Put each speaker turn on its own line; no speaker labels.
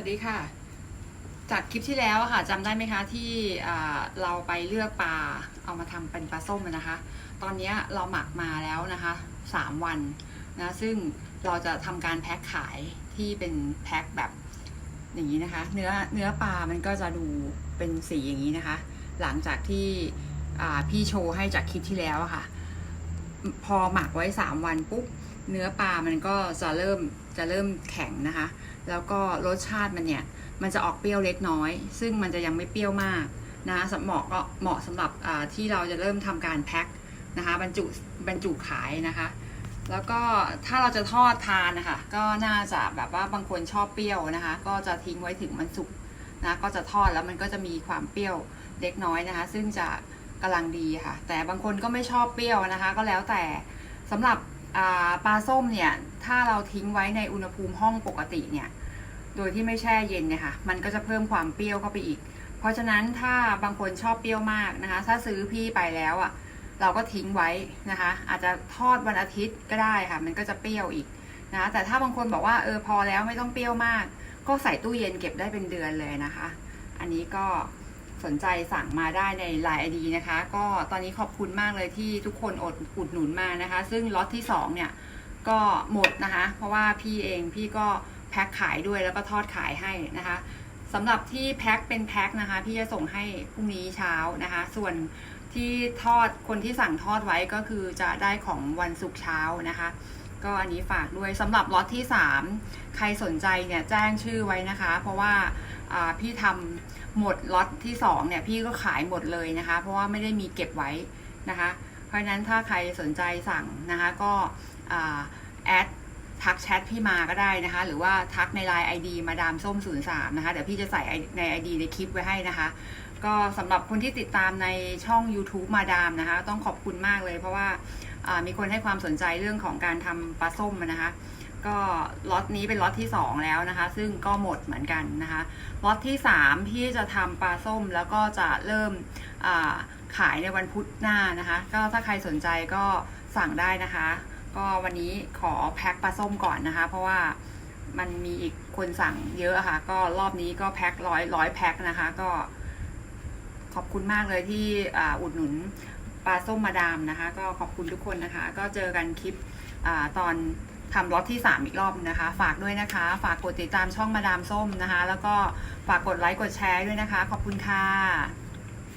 วัสดีค่ะ จากคลิปที่แล้วค่ะจำได้ไหมคะที่เราไปเลือกปลาเอามาทำเป็นปลาส้มนะคะ ตอนนี้เราหมักมาแล้วนะคะสามวันนะซึ่งเราจะทำการแพ็คขายที่เป็นแพ็คแบบอย่างนี้นะคะ เนื้อเนื้อปลามันก็จะดูเป็นสีอย่างนี้นะคะ หลังจากที่พี่โชว์ให้จากคลิปที่แล้วค่ะ พอหมักไว้สามวันปุ๊บ เนื้อปลามันก็จะเริ่มจะเริ่มแข็งนะคะ แล้วก็รสชาติมันเนี่ย มันจะออกเปรี้ยวเล็กน้อย ซึ่งมันจะยังไม่เปรี้ยวมากนะคะสำเหมาะก็เหมาะสำหรับที่เราจะเริ่มทำการแพ็คนะคะบรรจุบรรจุขายนะคะ แล้วก็ถ้าเราจะทอดทานนะคะก็น่าจะแบบว่าบางคนชอบเปรี้ยวนะคะ ก็จะทิ้งไว้ถึงมันสุกนะก็จะทอดแล้วมันก็จะมีความเปรี้ยวเล็กน้อยนะคะ ซึ่งจะกำลังดีค่ะ แต่บางคนก็ไม่ชอบเปรี้ยวนะคะ ก็แล้วแต่สำหรับ ปลาส้มเนี่ยถ้าเราทิ้งไว้ในอุณหภูมิห้องปกติเนี่ยโดยที่ไม่แช่เย็นเนี่ยค่ะมันก็จะเพิ่มความเปรี้ยวเข้าไปอีก เพราะฉะนั้นถ้าบางคนชอบเปรี้ยวมากนะคะ ถ้าซื้อพี่ไปแล้วอะเราก็ทิ้งไว้นะคะ อาจจะทอดวันอาทิตย์ก็ได้ค่ะ มันก็จะเปรี้ยวอีกนะแต่ถ้าบางคนบอกว่าเออพอแล้วไม่ต้องเปรี้ยวมาก ก็ใส่ตู้เย็นเก็บได้เป็นเดือนเลยนะคะ อันนี้ก็ สนใจสั่งมาได้ใน Line ID นะคะ ก็ตอนนี้ขอบคุณมากเลยที่ทุกคนอดอุดหนุนมานะคะ ซึ่งล็อตที่สองเนี่ย ก็หมดนะคะ เพราะว่าพี่เองพี่ก็แพ็คขายด้วยแล้วก็ทอดขายให้นะคะสำหรับที่แพ็คเป็นแพ็คนะคะ พี่จะส่งให้พรุ่งนี้เช้านะคะ ส่วนที่ทอดคนที่สั่งทอดไว้ก็คือจะได้ของวันศุกร์เช้านะคะ ก็อันนี้ฝากด้วยสำหรับล็อตที่ 3 ใครสนใจเนี่ยแจ้งชื่อไว้นะคะ เพราะว่าพี่ทำหมดล็อตที่2เนี่ยพี่ก็ขายหมดเลยนะคะ เพราะว่าไม่ได้มีเก็บไว้นะคะ เพราะฉะนั้นถ้าใครสนใจสั่งนะคะก็แอดทักแชทพี่มาก็ได้นะคะ หรือว่าทักใน Line ID มาดามส้ม03นะคะ เดี๋ยวพี่จะใส่ใน ID ในคลิปไว้ให้นะคะ ก็สำหรับคนที่ติดตามในช่อง YouTube มาดามนะคะ ต้องขอบคุณมากเลย เพราะว่ามีคนให้ความสนใจเรื่องของการทำปลาส้มนะคะ ก็ล็อตนี้เป็นล็อตที่ 2 แล้วนะคะ ซึ่งก็หมดเหมือนกันนะคะล็อตที่3ที่จะทำปลาส้มแล้วก็จะเริ่มขายในวันพุธหน้านะคะ ก็ถ้าใครสนใจก็สั่งได้นะคะ ก็วันนี้ขอแพ็คปลาส้มก่อนนะคะ เพราะว่ามันมีอีกคนสั่งเยอะะค่ะ ก็รอบนี้ก็แพ็คร้อยร้อยแพ็คนะคะ ก็ อบคุณมากเลยที่อ,อุดหนุนปลาส้มมาดามนะคะ ก็ขอบคุณทุกคนนะคะ ก็เจอกันคลิปอตอนทำล็อตที่ 3 อีกรอบนะคะ ฝากด้วยนะคะ ฝากกดติดตามช่องมาดามส้มนะคะ แล้วก็ฝากกดไลค์กดแชร์ด้วยนะคะ ขอบคุณค่ะ